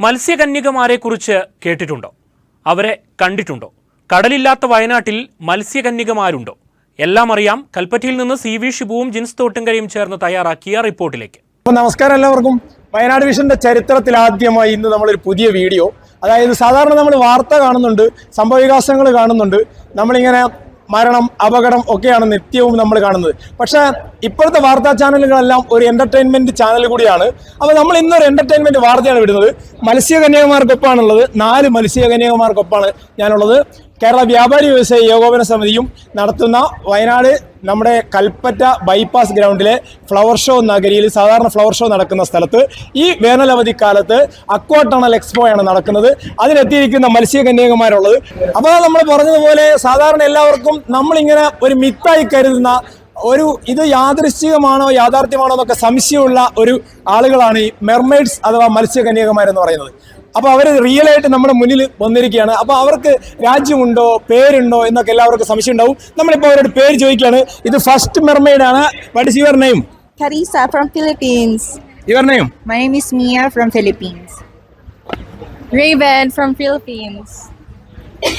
മത്സ്യകന്യകമാരെക്കുറിച്ച് കേട്ടിട്ടുണ്ടോ? അവരെ കണ്ടിട്ടുണ്ടോ? കടലില്ലാത്ത വയനാട്ടിൽ മത്സ്യകന്യകമാരുണ്ടോ? എല്ലാം അറിയാം. കൽപ്പറ്റയിൽ നിന്ന് സി വി ഷിബുവും ജിൻസ് തോട്ടുംകരയും ചേർന്ന് തയ്യാറാക്കിയ റിപ്പോർട്ടിലേക്ക്. അപ്പോൾ നമസ്കാരം എല്ലാവർക്കും. വയനാട് വിഷന്റെ ചരിത്രത്തിൽ ആദ്യമായി ഇന്ന് നമ്മളൊരു പുതിയ വീഡിയോ. അതായത് സാധാരണ നമ്മൾ വാർത്ത കാണുന്നുണ്ട് സംഭവവികാസങ്ങൾ കാണുന്നുണ്ട്. നമ്മളിങ്ങനെ മരണം അപകടം ഒക്കെയാണ് നിത്യവും നമ്മൾ കാണുന്നത്. പക്ഷേ ഇപ്പോഴത്തെ വാർത്താ ചാനലുകളെല്ലാം ഒരു എന്റർടൈൻമെന്റ് ചാനൽ കൂടിയാണ്. അപ്പോൾ നമ്മൾ ഇന്നൊരു എന്റർടൈൻമെന്റ് വാർത്തയാണ് വിടുന്നത്. മത്സ്യകന്യകമാർക്കൊപ്പമാണുള്ളത് നാല് മത്സ്യകന്യകമാർക്കൊപ്പമാണ് ഞാനുള്ളത്. കേരള വ്യാപാരി വ്യവസായ ഏകോപന സമിതിയും നടത്തുന്ന വയനാട് നമ്മുടെ കൽപ്പറ്റ ബൈപ്പാസ് ഗ്രൗണ്ടിലെ ഫ്ലവർ ഷോ നഗരിയിൽ സാധാരണ ഫ്ലവർ ഷോ നടക്കുന്ന സ്ഥലത്ത് ഈ വേനലവധി കാലത്ത് അക്വാ ടണൽ എക്സ്പോ ആണ് നടക്കുന്നത്. അതിനെത്തിയിരിക്കുന്ന മത്സ്യകന്യകമാരുള്ളത്. അപ്പോൾ നമ്മൾ പറഞ്ഞതുപോലെ സാധാരണ എല്ലാവർക്കും നമ്മളിങ്ങനെ ഒരു മിത്തായി കരുതുന്ന ഒരു ഇത് യാദൃശ്ചികമാണോ യാഥാർത്ഥ്യമാണോ എന്നൊക്കെ സംശയമുള്ള ഒരു ആളുകളാണ് ഈ മെർമെയ്ഡ്സ് അഥവാ മത്സ്യകന്യകമാരെന്ന് പറയുന്നത് അപ്പോൾ അവർ റിയൽ ആയിട്ട് നമ്മുടെ മുന്നിൽ വന്നിരിക്കുകയാണ് അപ്പോൾ അവർക്ക് രാജ്യമുണ്ടോ പേരുണ്ടോ എന്നൊക്കെ എല്ലാവർക്കും സംശയം ഉണ്ടാവും നമ്മളിപ്പോൾ അവരോട് പേര് ചോദിക്കുകയാണ് ഇത് ഫസ്റ്റ് മെർമെയ്ഡ് ആണ് what is your name Carissa from Philippines. Your name My name is Mia from Philippines. Raven from Philippines.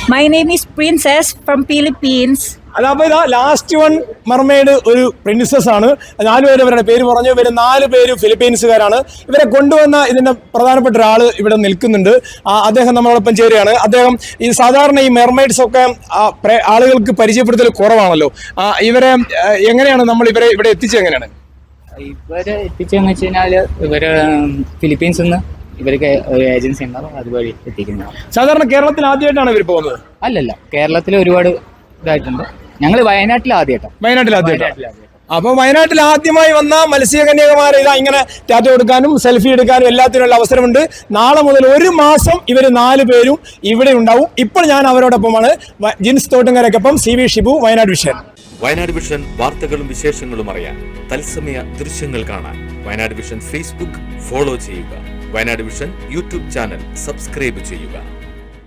My name is Princess from Philippines. അതപ്പോൾ ഇതാ ലാസ്റ്റ് വൺ മർമേഡ് ഒരു പ്രിൻസസ് ആണ്. നാല് പേര് ഇവരുടെ പേര് പറഞ്ഞു. ഇവർ നാല് പേര് ഫിലിപ്പീൻസുകാരാണ്. ഇവരെ കൊണ്ടുവന്ന ഇതിന്റെ പ്രധാനപ്പെട്ട ഒരാൾ ഇവിടെ നിൽക്കുന്നുണ്ട്. അദ്ദേഹം നമ്മളോടൊപ്പം ചേരുകയാണ്. അദ്ദേഹം ഈ സാധാരണ ഈ മെർമെയ്ഡ്സ് ഒക്കെ ആളുകൾക്ക് പരിചയപ്പെടുത്തൽ കുറവാണല്ലോ. ഇവരെ എങ്ങനെയാണ് നമ്മൾ ഇവരെ ഇവിടെ എത്തിച്ചത് എങ്ങനെയാണ്? ഇവരെ എത്തിച്ചതെന്ന് വെച്ച് കഴിഞ്ഞാൽ ഇവർ ഫിലിപ്പീൻസ് നിന്ന് ഇവർക്ക് ഒരു ഏജൻസി ഉണ്ടാവും. അതുവഴി എത്തിക്കുന്നതാണ്. സാധാരണ കേരളത്തിൽ ആദ്യമായിട്ടാണ് ഇവർ പോകുന്നത്? അല്ലല്ല കേരളത്തിൽ ഒരുപാട് ഇതായിട്ടുണ്ട്. ഞങ്ങൾ വയനാട്ടിൽ ആദ്യമായിട്ടാണ് വയനാട്ടിൽ ആദ്യമായിട്ടാണ് അപ്പൊ വയനാട്ടിൽ ആദ്യമായി വന്ന മത്സ്യകന്യകമാരെ ഇതാ ഇങ്ങനെ ടാറ്റ കൊടുക്കാനും സെൽഫി എടുക്കാനും എല്ലാത്തിനുള്ള അവസരമുണ്ട്. നാളെ മുതൽ ഒരു മാസം ഇവർ നാല് പേരും ഇവിടെ ഉണ്ടാവും. ഇപ്പോൾ ഞാൻ അവരോടൊപ്പമാണ്. Jins തോട്ടുങ്കരക്കൊപ്പം C V Shibu Wayanad vision. Wayanad vision വാർത്തകളും വിശേഷങ്ങളും അറിയാൻ തത്സമയ ദൃശ്യങ്ങൾ കാണാൻ വയനാട് വിഷൻ ഫേസ്ബുക്ക് ഫോളോ ചെയ്യുക. Wayanad vision YouTube channel subscribe ചെയ്യുക.